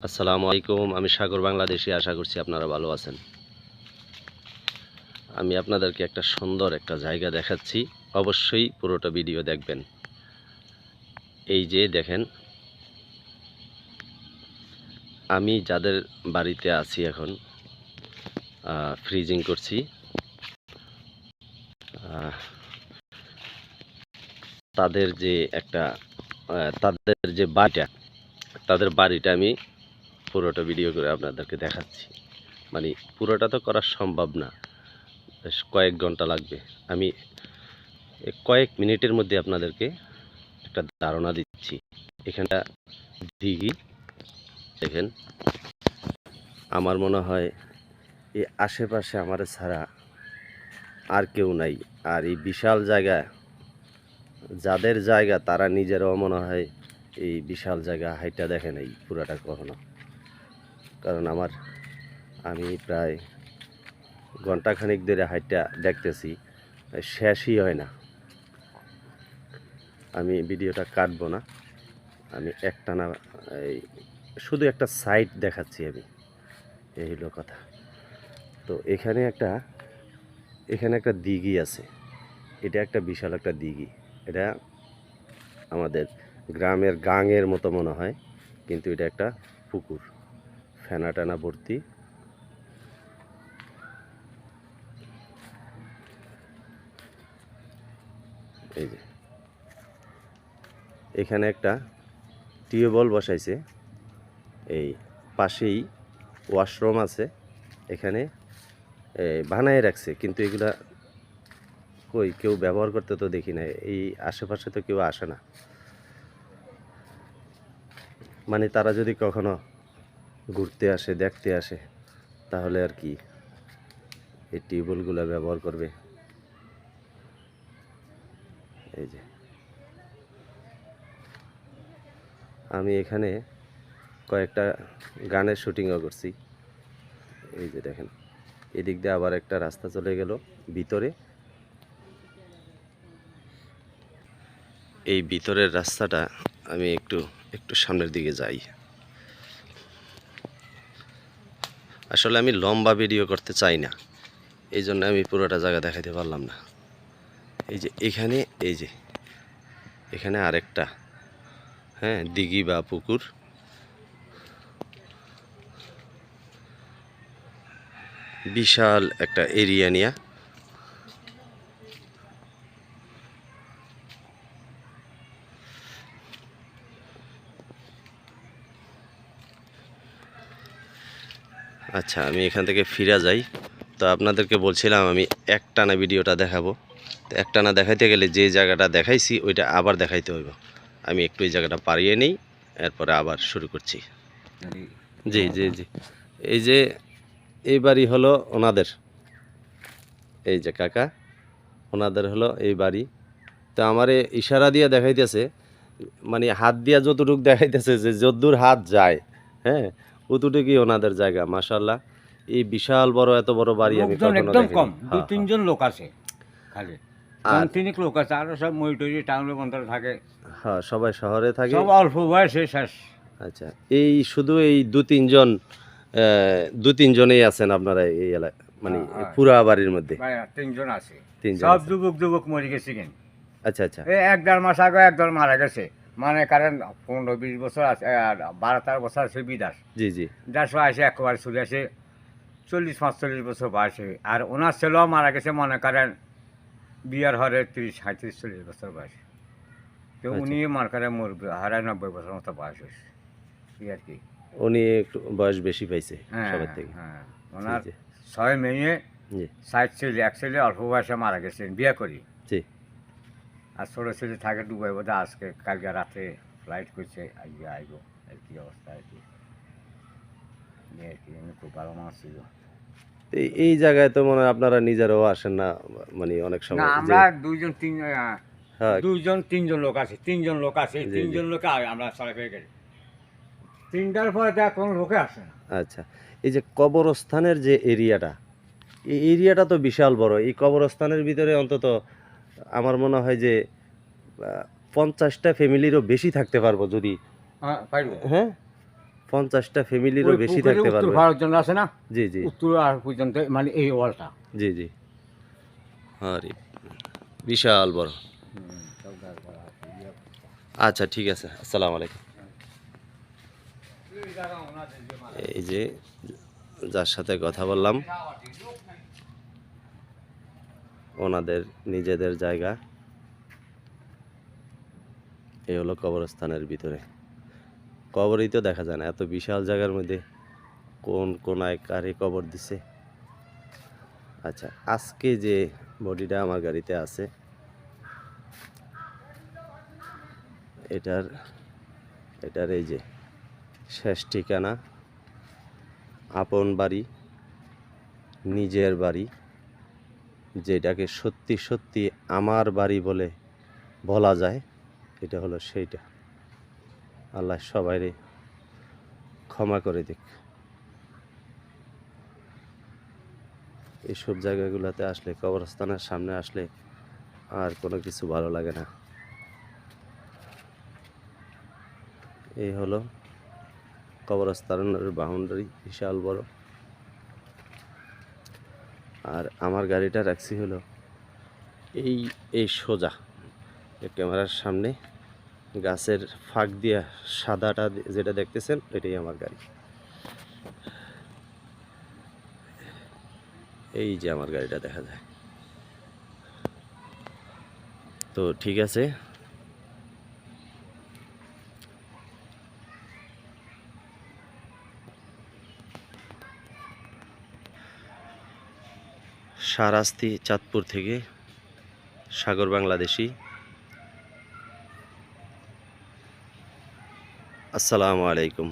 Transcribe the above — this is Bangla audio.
আসসালামু আলাইকুম, আমি সাগর বাংলাদেশি, আশা করছি আপনারা ভালো আছেন। আমি আপনাদেরকে একটা সুন্দর একটা জায়গা দেখাচ্ছি, অবশ্যই পুরোটা ভিডিও দেখবেন। এই যে দেখেন, আমি যাদের বাড়িতে আছি এখন ফ্রিজিং করছি তাদের যে একটা তাদের যে বাড়িটা, তাদের বাড়িটা আমি পুরোটা ভিডিও করে আপনাদেরকে দেখাচ্ছি। মানে পুরোটা তো করা সম্ভব না। বেশ কয়েক ঘণ্টা লাগবে। আমি কয়েক মিনিটের মধ্যে আপনাদেরকে একটা ধারণা দিচ্ছি। এখানটা দিঘি। দেখেন, আমার মনে হয় এই আশেপাশে আমার ছাড়া আর কেউ নাই। আর এই বিশাল জায়গা, যাদের জায়গা, তারা নিজেরাও মনে হয় এই বিশাল জায়গা হাইটা দেখে নাই পুরাটা কখনো। কারণ আমার, আমি প্রায় ঘন্টাখানিক ধরে হাইটটা দেখতেছি শেষই হয় না। আমি ভিডিওটা কাটবো না। আমি একটানা, এই শুধু একটা সাইট দেখাচ্ছি আমি। এই হলো কথা। তো এখানে একটা এখানে একটা দিঘি আছে। এটা একটা বিশাল একটা দিঘি। এটা আমাদের গ্রামের গাঙের মতো মনে হয়, কিন্তু এটা একটা পুকুর। ফেনা টানা ভর্তি। এই যে। এখানে একটা টিউবওয়েল বসাইছে। এই পাশেই ওয়াশরুম আছে। এখানে বানায় রাখছে। কিন্তু এগুলা কই, কেউ ব্যবহার করতে তো দেখি না। এই আশেপাশে তো কেউ আসে না। মানে তারা যদি কখনো ঘুরতে আসে, দেখতে আসে, তাহলে আর কি। এই টিউবওয়েলগুলো ব্যবহার করবে। এই যে। আমি এখানে কয়েকটা গানের শুটিংও করছি। এই যে দেখেন, এদিক দিয়ে আবার একটা রাস্তা চলে গেল, ভিতরে। এই ভিতরের রাস্তাটা আমি একটু একটু সামনের দিকে যাই। আসলে আমি লম্বা ভিডিও করতে চাই না। এই জন্য আমি পুরোটা জায়গা দেখাতে পারলাম না। এই যে এখানে, এই যে এখানে আরেকটা হ্যাঁ দিঘি বা পুকুর। বিশাল একটা এরিয়া নিয়ে। আচ্ছা আমি এখান থেকে ফিরে যাই। তো আপনাদেরকে বলছিলাম, আমি একটানা ভিডিওটা দেখাবো। তো একটানা দেখাইতে গেলে যে জায়গাটা দেখাইছি, ওইটা আবার দেখাইতে হইব। আমি একটু এই জায়গাটা পারিয়ে নিই, এরপরে আবার শুরু করছি। জি জি জি। এই যে, এই বাড়ি হলো ওনাদের। এই যে কাকা, ওনাদের হলো এই বাড়ি। তো আমার ইশারা দিয়ে দেখাইতেছে মানে হাত দিয়া যতটুক দেখাইতেছে যে যদ্দূর হাত যায় হ্যাঁ? অতটুকুই ওনাদের জায়গা মাশাল্লাহ এই বিশাল বড় এত বড় বাড়ি আমি একদম কম হ্যাঁ, দুই হ্যাঁ। তিনজন লোক আছে খালি। তিনিক লোক আছে আরও সব মইটরি টাউনের থাকে। হ্যাঁ সবাই শহরে থাকে। সব অল্প বয়সে শেষ। আচ্ছা এই শুধু এই দু তিনজন দু তিনজনেই আছেন আপনারা এই এলাকা মানে হ্যাঁ, হ্যাঁ। পুরা বাড়ির মধ্যে? তিনজন আছে। তিনজন সব যুবক যুবক মরে গেছে আচ্ছা আচ্ছা। এক দেড় মাস আগে একদল মারা গেছে। মানে কারণ পনেরো বিশ বছর আছে আর বারো তেরো বছর আছে বিদাস জি জি। যার সময় আসে একবার চলে আসে চল্লিশ পাঁচচল্লিশ বছর বয়সে। আর ওনার ছেলেও মারা গেছে মনে করেন বিয়ার হরে তিরিশ সাঁত্রিশ চল্লিশ বছর বয়সে। তো আচ্ছা। উনি মনে করেন মোর হারায় নব্বই বছর মতো বয়স হয়েছে এই আর কি। উনি একটু বয়স বেশি পাইছে হ্যাঁ সবার থেকে। হ্যাঁ। ওনার ছয় মেয়ে ষাট ছেলে এক ছেলে অল্প বয়সে মারা গেছেন বিয়ে করি। আর ছোটো ছেলে থাকে দুবাই বোধহয় আজকে কালকে রাতে ফ্লাইট করছে আজকে আইব। আর কি অবস্থা আর কি? আর কি খুব ভালো মানুষ ছিল। এই জায়গায় তো মনে হয় আপনারা নিজেরাও আসেন না মানে অনেক সময় আমরা দুইজন তিন হ্যাঁ। দুইজন তিনজন লোক আছে তিনজন লোক আছে। তিনজন লোক আমরা তিনটার পরে কোনো লোকে আসে না। আচ্ছা এই যে কবরস্থানের যে এরিয়াটা এই এরিয়াটা তো বিশাল বড়। এই কবরস্থানের ভিতরে অন্তত আমার মনে হয় যে পঞ্চাশটা ফ্যামিলিরও বেশি থাকতে পারব যদি। হ্যাঁ? পঞ্চাশটা ফ্যামিলিরও বেশি থাকতে পারব। ভারত আছে না? জি জি। উত্তর আর পর্যন্ত মানে এই ওয়ালটা। জি জি। আরে বিশাল বড়। আচ্ছা ঠিক আছে। আসসালামু আলাইকুম। এই যে যার সাথে কথা বললাম ওনাদের নিজেদের জায়গা। এই হলো কবরস্থানের ভিতরে। কবরই তো দেখা যায় না, এত বিশাল জায়গার মধ্যে কোন কোনায় কারে কবর দিছে। আচ্ছা আজকে যে বডিটা আমার গাড়িতে আছে, এটার এটার এই যে শেষ ঠিকানা, আপন বাড়ি, নিজের বাড়ি। যেটাকে সত্যি সত্যি আমার বাড়ি বলে বলা যায়, এটা হলো সেইটা। আল্লাহ সবাইরে ক্ষমা করে দিক। এইসব জায়গাগুলোতে আসলে, কবরস্থানের সামনে আসলে আর কোনো কিছু ভালো লাগে না। এই হলো কবরস্থানের বাউন্ডারি বিশাল বড়। আর আমার গাড়িটা রাখছি হলো এই এই সোজা। ক্যামেরার সামনে গাছের ফাঁক দিয়া সাদাটা যেটা দেখতেছেন, এটাই আমার গাড়ি। এই যে আমার গাড়িটা দেখা যায়। তো ঠিক আছে সারাস্তি চাঁদপুর থেকে সাগর বাংলাদেশি। আসসালামু আলাইকুম।